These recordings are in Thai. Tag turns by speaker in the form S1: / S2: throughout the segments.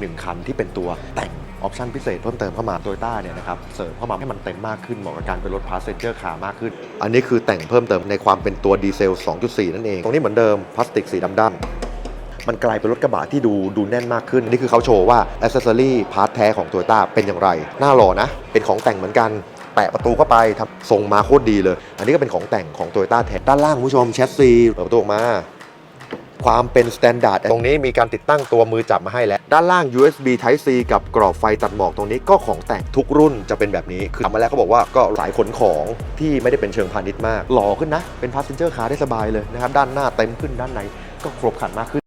S1: หนึ่งคันที่เป็นตัวแต่งออปชันพิเศษเพิ่มเติมเข้ามาโตโยต้าเนี่ยนะครับเสริมเข้ามาให้มันเต็มมากขึ้นเหมาะกับการเป็นรถพาสเซนเจอร์คามากขึ้น อันนี้คือแต่งเพิ่มเติมในความเป็นตัวดีเซล 2.4 นั่นเอง ตรงนี้เหมือนเดิมพลาสติกสีดำด้านมันกลายเป็นรถกระบะที่ดูดูแน่นมากขึ้น นี่คือเขาโชว์ว่าอ c เซสซอรี่พาร์ทแท้ของโตโยต้าเป็นอย่างไรน้าหล่อนะ เป็นของแต่งเหมือนกัน แปะประตูเข้าไปทำทรงมาโคตรดีเลย อันนี้ก็เป็นของแต่งของโตโยต้าแท้ด้านล่างคุณผู้ชมแชสซีเปิดประตูออกมา ความเป็นสแตนดาร์ดตรงนี้มีการติดตั้งตัวมือจับมาให้แล้ว ด้านล่าง USB Type C กับกรอบไฟตัดหมอกตรงนี้ก็ของแต่งทุกรุ่นจะเป็นแบบนี้ คือทำมาแล้วเขาบอกว่าก็สายขนของที่ไม่ได้เป็นเชิงพาณิชย์มาก หล่อขึ้นนะ เป็นพาสเซนเจอร์คาร์ได้สบายเลยนะครับ ด้านหน้าเต็มขึ้นด้านในก็ครบขันมากขึ้น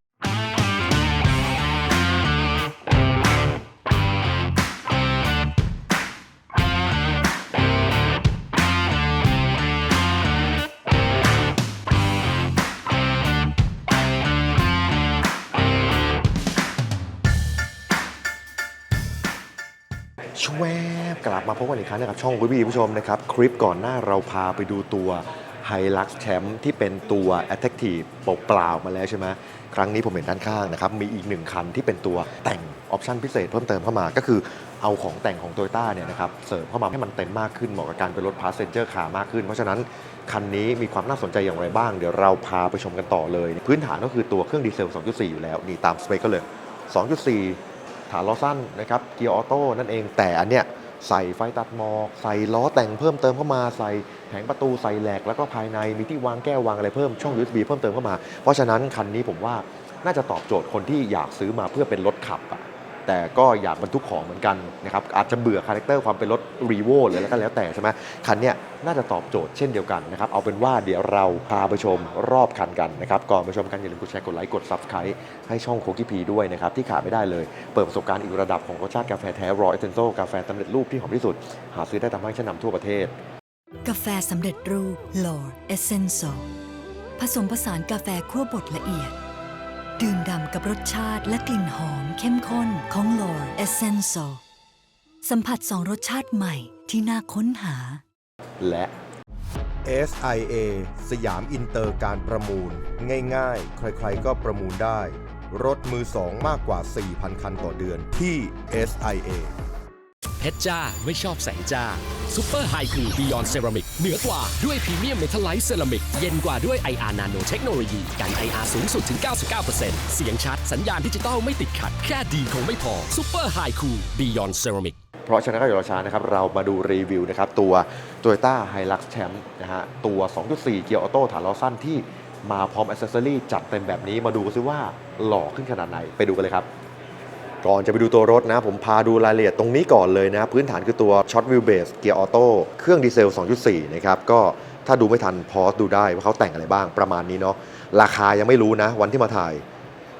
S1: ชวบกลับมาพบกันอีกครั้งนะครับช่องคุณพี่ผู้ชมนะครับคลิปก่อนหน้าเราพาไปดูตัว Hilux Champ ที่เป็นตัว Attractive เปล่าๆมาแล้วใช่ไหมครั้งนี้ผมเห็นด้านข้างนะครับ มีอีกหนึ่งคันที่เป็นตัวแต่งออปชันพิเศษเพิ่มเติมเข้ามาก็คือเอาของแต่งของ t o y ต้าเนี่ยนะครับเสริมเข้ามาให้มันเต็มมากขึ้นเหมาะกับการเป็นรถพาสเซนเจอร์คาร์มากขึ้น เพราะฉะนั้น คันนี้มีความน่าสนใจอย่างไรบ้าง เดี๋ยวเราพาไปชมกันต่อเลย พื้นฐานก็คือตัวเครื่องดีเซล 2.4 อยู่แล้ว นี่ตามสเปคก็เลย 2.4 ฐานล้อสั้นนะครับเกียร์ออโต้นั่นเองแต่อันเนี้ยใส่ไฟตัดหมอกใส่ล้อแต่งเพิ่มเติมเข้ามาใส่แผงประตูใส่แหลกแล้วก็ภายในมีที่วางแก้ววางอะไรเพิ่มช่อง USB เพิ่มเติมเข้ามา เพราะฉะนั้นคันนี้ผมว่าน่าจะตอบโจทย์คนที่อยากซื้อมาเพื่อเป็นรถขับอะ แต่ก็อยากบรรทุกของเหมือนกันนะครับอาจจะเบื่อคาแรคเตอร์ความเป็นรถรีโวเลยแล้วก็แล้วแต่ใช่ไหมคันเนี้ยน่าจะตอบโจทย์เช่นเดียวกันนะครับเอาเป็นว่าเดี๋ยวเราพาไปชมรอบคันกันนะครับก่อนไปชมกันอย่าลืมกดแชร์กดไลค์กด Subscribe ให้ช่องโคกิพีด้วยนะครับที่ขาดไม่ได้เลย เปิดประสบการณ์อีกระดับของรสชาติกาแฟแท้รอเอเซนโซกาแฟสำเร็จรูปที่หอมที่สุด หาซื้อได้ตามห้างชั้นนำทั่วประเทศ
S2: กาแฟสำเร็จรูป Lord Essential ผสมผสานกาแฟคั่วบดละเอียด ดื่มด่ำกับรสชาติและกลิ่นหอมเข้มข้นของ Lord Essential สัมผัสสองรสชาติใหม่ที่น่าค้นหา
S1: และ
S3: SIA สยามอินเตอร์การประมูล ง่ายๆ ใครๆก็ประมูลได้ รถมือสองมากกว่า 4,000 คันต่อเดือนที่ SIA
S4: เพชรจ้าไม่ชอบแสงจ้าซูเปอร์ไฮคูบิยอนเซรามิก เหนือกว่าด้วยพรีเมียมเมทัลไลท์เซรามิก เย็นกว่าด้วย IR Nano เทคโนโลยีกัน IR สูงสุดถึง 99%เสียงชัด สัญญาณดิจิตอลไม่ติดขัด แค่ดีคงไม่พอซูเปอร์ไฮคูบิยอนเซรามิก
S1: เพราะฉะนั้นก็อย่ารอช้านะครับ เรามาดูรีวิวนะครับ ตัว Toyota Hilux Champ นะฮะ ตัว 2.4 เกียร์ออโต้ฐานล้อสั้นที่มาพร้อมอ c เซสซอรี่จัดเต็มแบบนี้มาดูกันซิว่าหล่อขึ้นขนาดไหนไปดูกันเลยครับ ก่อนจะไปดูตัวรถนะ ผมพาดูรายละเอียดตรงนี้ก่อนเลยนะ พื้นฐานคือตัว Short Wheelbase เกียร์ออโต้เครื่องดีเซล 2.4 นะครับ ก็ถ้าดูไม่ทันพอสดูได้ว่าเขาแต่งอะไรบ้างประมาณนี้เนาะราคายังไม่รู้นะ วันที่มาถ่าย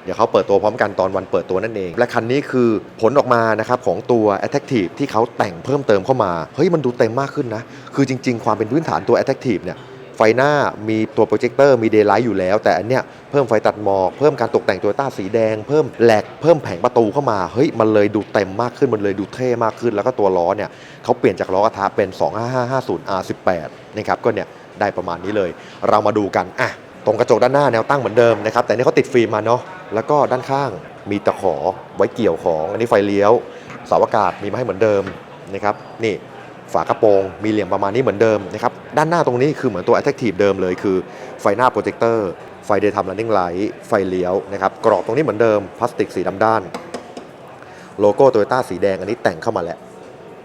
S1: เดี๋ยวเขาเปิดตัวพร้อมกันตอนวันเปิดตัวนั่นเอง และคันนี้คือผลออกมานะครับของตัว Attractive ที่เขาแต่งเพิ่มเติมเข้ามาเฮ้ยมันดูเต็มมากขึ้นนะคือจริง ๆ ความเป็นพื้นฐานตัว Attractive เนี่ย ฟหน้ามีตัวโปรเจคเตอร์มีเดย์ไลท์อยู่แล้ว แต่อันเนี้ยเพิ่มไฟตัดหมอก เพิ่มการตกแต่งตัวต้าสีแดง เพิ่มแหลกเพิ่มแผงประตูเข้ามาเฮ้ยมันเลยดูเต็มมากขึ้นมันเลยดูเท่มากขึ้น แล้วก็ตัวล้อเนี่ยเขาเปลี่ยนจากล้อกระทะเป็น 25550 R18 นะครับก็เนี่ยได้ประมาณนี้เลย เรามาดูกันอะตรงกระจกด้านหน้าแนวตั้งเหมือนเดิมนะครับแต่นี่เขาติดฟิล์มมาเนาะแล้วก็ด้านข้างมีตะขอไว้เกี่ยวของ อันนี้ไฟเลี้ยวเสาอากาศมีมาให้เหมือนเดิมนะครับนี่ ฝากระโปรงมีเหลี่ยมประมาณนี้เหมือนเดิมนะครับด้านหน้าตรงนี้คือเหมือนตัว Attractive เดิมเลยคือไฟหน้าโปรเจคเตอร์ไฟ Daytime Running Light ไฟเลี้ยวนะครับกรอบตรงนี้เหมือนเดิมพลาสติกสีดำด้าน โลโก้โตโยต้าสีแดงอันนี้แต่งเข้ามาแล้ว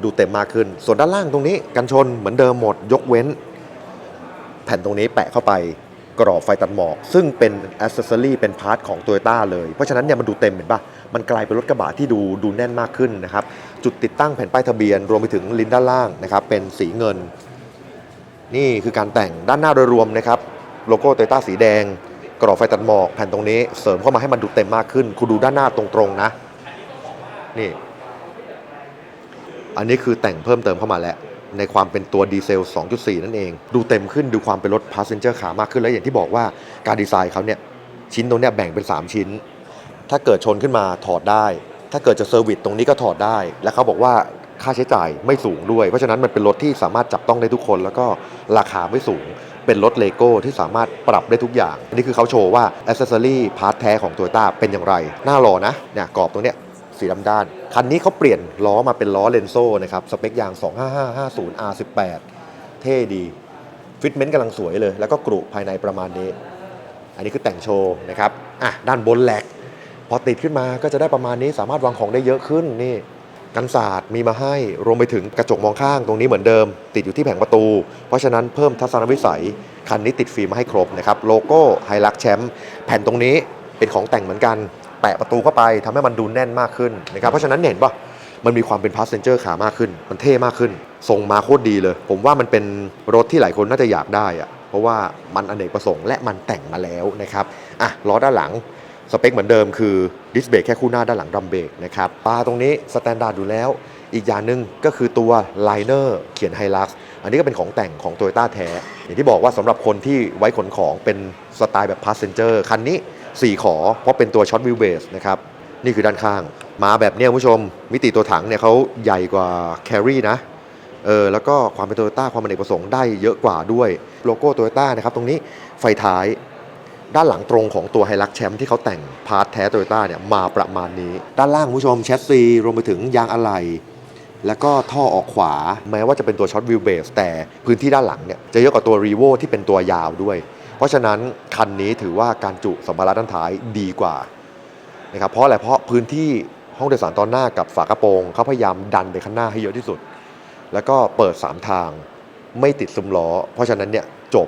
S1: ดูเต็มมากขึ้น ส่วนด้านล่างตรงนี้กันชนเหมือนเดิมหมดยกเว้น แผ่นตรงนี้แปะเข้าไปกรอบไฟตัดหมอก ซึ่งเป็นอ c เซสซอรี่เป็นพาร์ทของ t o y ต้เลย เพราะฉะนั้นเนี่ยมันดูเต็มเห็นปะมันกลายเป็นรถกระบะที่ดูดูแน่นมากขึ้นนะครับ จุดติดตั้งแผ่นป้ายทะเบียน รวมไปถึงลิ้นด้านล่างนะครับเป็นสีเงิน นี่คือการแต่งด้านหน้าโดยรวมนะครับโลโก้โตโยต้าสีแดง กรอบไฟตัดหมอกแผ่นตรงนี้เสริมเข้ามาให้มันดูเต็มมากขึ้น คุณดูด้านหน้าตรงๆนะ นี่ อันนี้คือแต่งเพิ่มเติมเข้ามาแล้วในความเป็นตัวดีเซล 2.4 นั่นเอง ดูเต็มขึ้นดูความเป็นรถ passenger car มากขึ้น แล้วอย่างที่บอกว่าการดีไซน์เขาเนี่ย ชิ้นตรงเนี้ยแบ่งเป็น 3 ชิ้น ถ้าเกิดชนขึ้นมาถอดได้ ถ้าเกิดจะเซอร์วิสตรงนี้ก็ถอดได้ และเขาบอกว่าค่าใช้จ่ายไม่สูงด้วย เพราะฉะนั้นมันเป็นรถที่สามารถจับต้องได้ทุกคน แล้วก็ราคาไม่สูง เป็นรถเลโก้ที่สามารถปรับได้ทุกอย่างนนี้คือเขาโชว์ว่าอ c เซสซอรี่พาร์ทแท้ของ Toyota เป็นอย่างไร หน้าหล่อนะเนี่ยกรอบตรงเนี้ยสีดำด้าน คันนี้เขาเปลี่ยนล้อมาเป็นล้อเลนโซ่นะครับ สเปคยาง 25550 R18 เท่ดี ฟิตเมนต์กำลังสวยเลย แล้วก็กรุภายในประมาณนี้ อันนี้คือแต่งโชว์นะครับ อะ ด้านบนแหลก พอติดขึ้นมาก็จะได้ประมาณนี้สามารถวางของได้เยอะขึ้นนี่กันศาสตร์มีมาให้รวมไปถึงกระจกมองข้างตรงนี้เหมือนเดิม ติดอยู่ที่แผงประตู เพราะฉะนั้นเพิ่มทัศนวิสัย คันนี้ติดฟิล์มมาให้ครบนะครับโลโก้ไฮลักแชมป์แผ่นตรงนี้เป็นของแต่งเหมือนกัน แปะประตูเข้าไปทำให้มันดูแน่นมากขึ้นนะครับเพราะฉะนั้นเห็นปะมันมีความเป็นพาสเซนเจอร์ขามากขึ้น มันเท่มากขึ้นทรงมาโคตรดีเลย ผมว่ามันเป็นรถที่หลายคนน่าจะอยากได้อะเพราะว่ามันอเนกประสงค์และมันแต่งมาแล้วนะครับอะล้อด้านหลัง สเปคเหมือนเดิมคือดิสเบรกแค่คู่หน้าด้านหลังดัมเบรกนะครับปลาตรงนี้สแตนดาร์ดอยู่แล้ว อีกอย่างหนึ่งก็คือตัวไลเนอร์เขียนไฮลักซ์อันนี้ก็เป็นของแต่งของ t o y ต้าแท้ อย่างที่บอกว่าสำหรับคนที่ไว้ขนของเป็นสไตล์แบบพาสเซนเจอร์คันนี้ 4 ขอ เพราะเป็นตัวช็อตวิวเบสนะครับนี่คือด้านข้าง มาแบบเนี้ยคุณผู้ชม มิติตัวถังเนี่ยเขาใหญ่กว่าแครี่นะเออแล้วก็ความเป็นโตโยต้าความเป็นเอกประสงค์ได้เยอะกว่าด้วยโลโก้โตโยต้านะครับตรงนี้ไฟท้าย ด้านหลังตรงของตัวไฮลักแชมป์ที่เขาแต่งพาร์ทแท้โตโยต้าเนี่ยมาประมาณนี้ ด้านล่างคุณผู้ชมแชสซีรวมไปถึงยางอะไหล่แล้วก็ท่อออกขวาแม้ว่าจะเป็นตัวช็อตวิวเบสแต่พื้นที่ด้านหลังเนี่ยจะเยอะกว่าตัวรีโวที่เป็นตัวยาวด้วย เพราะฉะนั้นคันนี้ถือว่าการจุสัมภาระด้านท้ายดีกว่านะครับเพราะอะไรเพราะพื้นที่ห้องโดยสารตอนหน้ากับฝากระโปรงเขาพยายามดันไปข้างหน้าให้เยอะที่สุด แล้วก็เปิด 3 ทางไม่ติดซุ้มล้อ เพราะฉะนั้นเนี่ยจบ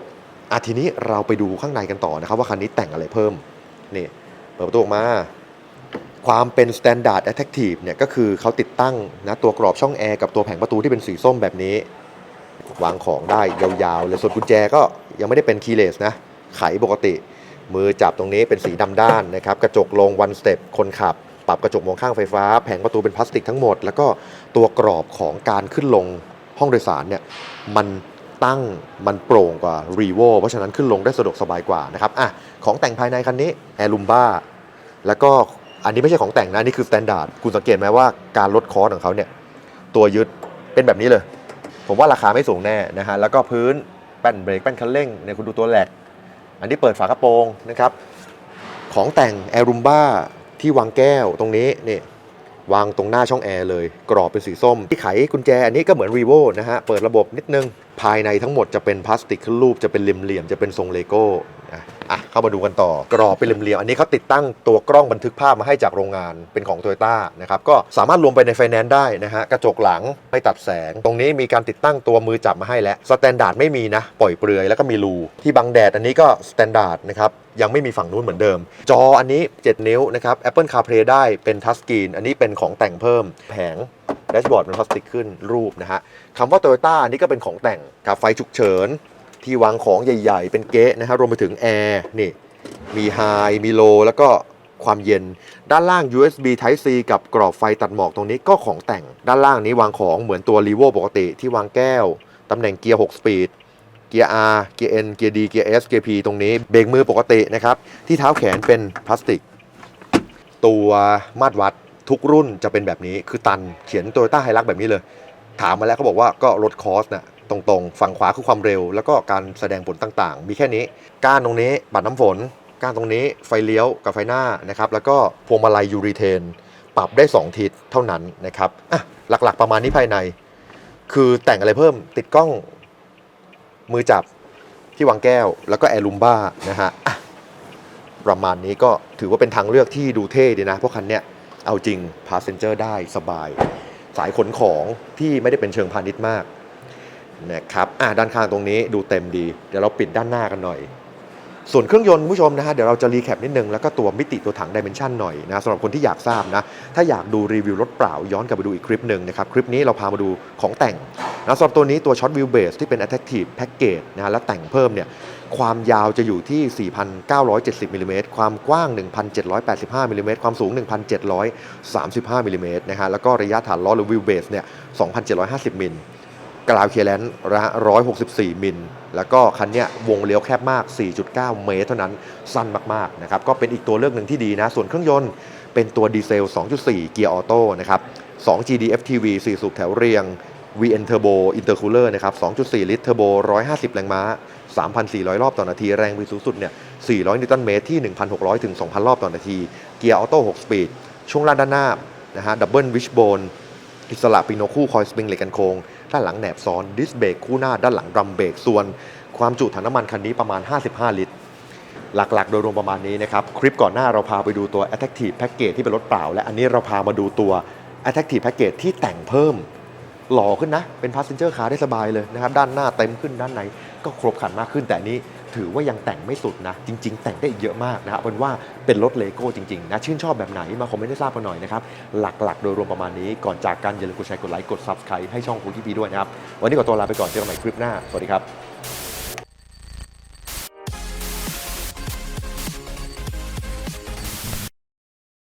S1: อาทีนี้เราไปดูข้างในกันต่อนะครับ ว่าคันนี้แต่งอะไรเพิ่มนี่เปิดประตูออกมา ความเป็น Standard Attractive เนี่ยก็คือเขาติดตั้งนะตัวกรอบช่องแอร์กับตัวแผงประตูที่เป็นสีส้มแบบนี้ วางของได้ยาวๆเลยส่วนกุญแจก็ยังไม่ได้เป็นคีย์เลสนะ ไขปกติ มือจับตรงนี้เป็นสีดำด้านนะครับ กระจกลง one step คนขับ ปรับกระจกมองข้างไฟฟ้า แผงประตูเป็นพลาสติกทั้งหมด แล้วก็ตัวกรอบของการขึ้นลงห้องโดยสารเนี่ยมัน ตั้งมันโปร่งกว่า r e v o เพราะฉะนั้นขึ้นลงได้สะดวกสบายกว่านะครับอะของแต่งภายในคันนี้แอร์ลูมบ้าแล้วก็อันนี้ไม่ใช่ของแต่งนะนนี่คือ s แตนดาร์ดคุณสังเกตไหมว่าการลดคอสของเขาเนี่ยตัวยึดเป็นแบบนี้เลย ผมว่าราคาไม่สูงแน่นะฮะแล้วก็พื้นแป้นเบรกแป้นคันเร่งเนี่ยคุณดูตัวแหลก อันนี้เปิดฝากระโปรงนะครับของแต่งแอร์รูมบ้าที่วางแก้วตรงนี้นี่วางตรงหน้าช่องแอร์เลย กรอบเป็นสีส้ม ที่ไขกุญแจอันนี้ก็เหมือน r e v o นะฮะ เปิดระบบนิดนึง ภายในทั้งหมดจะเป็นพลาสติกขึ้นรูปจะเป็นเหลี่ยมๆจะเป็นทรงเลโก้อะอะเข้ามาดูกันต่อกรอบเป็นเหลี่ยมๆอันนี้เขาติดตั้งตัวกล้องบันทึกภาพมาให้จากโรงงานเป็นของ t o y ต้านะครับก็สามารถรวมไปในไฟแนนซ์ได้นะฮะกระจกหลังไม่ตัดแสง ตรงนี้มีการติดตั้งตัวมือจับมาให้แล้วสแตนดาร์ดไม่มีนะ ปล่อยเปลือยแล้วก็มีรูที่บังแดดอันนี้ก็สแตนดาร์ดนะครับยังไม่มีฝั่งนู้นเหมือนเดิม จออันนี้ 7 นิ้วนะครับ Apple CarPlay ได้เป็นทัชสกรีนอันนี้เป็นของแต่งเพิ่มแผง แดชบอร์ดเป็นพลาสติกขึ้นรูปนะฮะคำว่า Toyota อันนี้ก็เป็นของแต่งกับไฟฉุกเฉิน ที่วางของใหญ่ ๆ เป็นเก๊ะนะฮะรวมไปถึงแอร์นี่มีไฮมีโลแล้วก็ความเย็นด้านล่าง USB Type C กับกรอบไฟตัดหมอกตรงนี้ก็ของแต่ง ด้านล่างนี้วางของเหมือนตัว r e v o ปกติที่วางแก้ว ตำแหน่งเกียร์ 6 สปีด เกียร์ R เกียร์ N เกียร์ D เกียร์ S เกียร์ P ตรงนี้ เบรกมือปกตินะครับ ที่เท้าแขนเป็นพลาสติก ตัวมาตรวัด ทุกรุ่นจะเป็นแบบนี้คือตันเขียนโตโยต้าไฮรักแบบนี้เลย ถามมาแล้วเขาบอกว่าก็ลดคอสนะตรงๆ ฝั่งขวาคือความเร็ว แล้วก็การแสดงผลต่างๆ มีแค่นี้ ก้านตรงนี้ปัดน้ำฝน ก้านตรงนี้ไฟเลี้ยวกับไฟหน้านะครับแล้วก็พวงมาลัยยูรีเทน ปรับได้ 2 ทิศเท่านั้นนะครับอะหลักๆประมาณนี้ภายใน คือแต่งอะไรเพิ่มติดกล้องมือจับที่วางแก้ว แล้วก็แอร์ลูมบ้านะฮะอะประมาณนี้ก็ถือว่าเป็นทางเลือกที่ดูเท่ดีนะเพราะคันเนี้ย เอาจริงพาสเซนเจอร์ได้สบาย สายขนของที่ไม่ได้เป็นเชิงพาณิชย์มากนะครับอะด้านข้างตรงนี้ดูเต็มดี เดี๋ยวเราปิดด้านหน้ากันหน่อย ส่วนเครื่องยนต์คุณผู้ชมนะฮะเดี๋ยวเราจะรีแคปนิดนึง แล้วก็ตัวมิติตัวถังดิเมนชันหน่อยนะสำหรับคนที่อยากทราบนะ ถ้าอยากดูรีวิวรถเปล่าย้อนกลับไปดูอีกคลิปหนึ่งนะครับ คลิปนี้เราพามาดูของแต่งนะสำหรับตัวนี้ตัวช็อตวิวเบสที่เป็น Attractive Package นะฮะและแต่งเพิ่มเนี่ย ความยาวจะอยู่ที่ 4,970มิลลิเมตรความกว้าง 1,785มิลลิเมตรความสูง 1,735มิลลิเมตรนะฮะแล้วก็ระยะฐานล้อหรือวิวเบสเนี่ย 2,750 มิลกราวเคลียร์แลนระ164 มิล แล้วก็คันเนี้ยวงเลี้ยวแคบมาก 4.9 เมตรเท่านั้น สั้นมากๆนะครับ ก็เป็นอีกตัวเลือกหนึ่งที่ดีนะ ส่วนเครื่องยนต์เป็นตัวดีเซล 2.4 เกียร์ออโต้นะครับ 2 GDFTV 4 สูบแถวเรียง VN Turbo Intercooler นะครับ 2.4 ลิตรเทอร์โบ 150 แรงม้า 3,400 รอบต่อนาที แรงบิดสูงสุดเนี่ย 400 นิวตันเมตรที่ 1,600 ถึง 2,000 รอบต่อนาที เกียร์ออโต้ 6 สปีด ช่วงล่างด้านหน้านะฮะ ดับเบิลวิชโบน อิสระปีโนคู่ คอยสปริงเหล็กกันโคง ด้านหลังแหนบซ้อน ดิสเบรกคู่หน้า ด้านหลังดรัมเบรก ส่วนความจุถังน้ำมันคันนี้ประมาณ 55 ลิตร หลักๆ โดยรวมประมาณนี้นะครับ คลิปก่อนหน้าเราพาไปดูตัว Attractive Package ที่เป็นรถเปล่า และอันนี้เราพามาดูตัว Attractive Package ที่แต่งเพิ่ม หล่อขึ้นนะ เป็น Passenger Car ได้สบายเลยนะครับ ด้านหน้าเต็มขึ้นด้านในก็ครบขันมากขึ้นแต่นี้ถือว่ายังแต่งไม่สุดนะ จริง ๆ แต่งได้อีกเยอะมากนะครับเป็นว่าเป็นรถเลโก้จริง ๆ นะ ชื่นชอบแบบไหน มาคอมเมนต์ให้ทราบกันหน่อยนะครับ หลัก ๆ โดยรวมประมาณนี้ก่อนจากกันอย่าลืมกดแชร์กดไลค์กด Subscribe ให้ช่องคุณที่พีด้วยนะครับวันนี้ขอตัวลาไปก่อนเจอกันใหม่คลิปหน้าสวัสดีครับ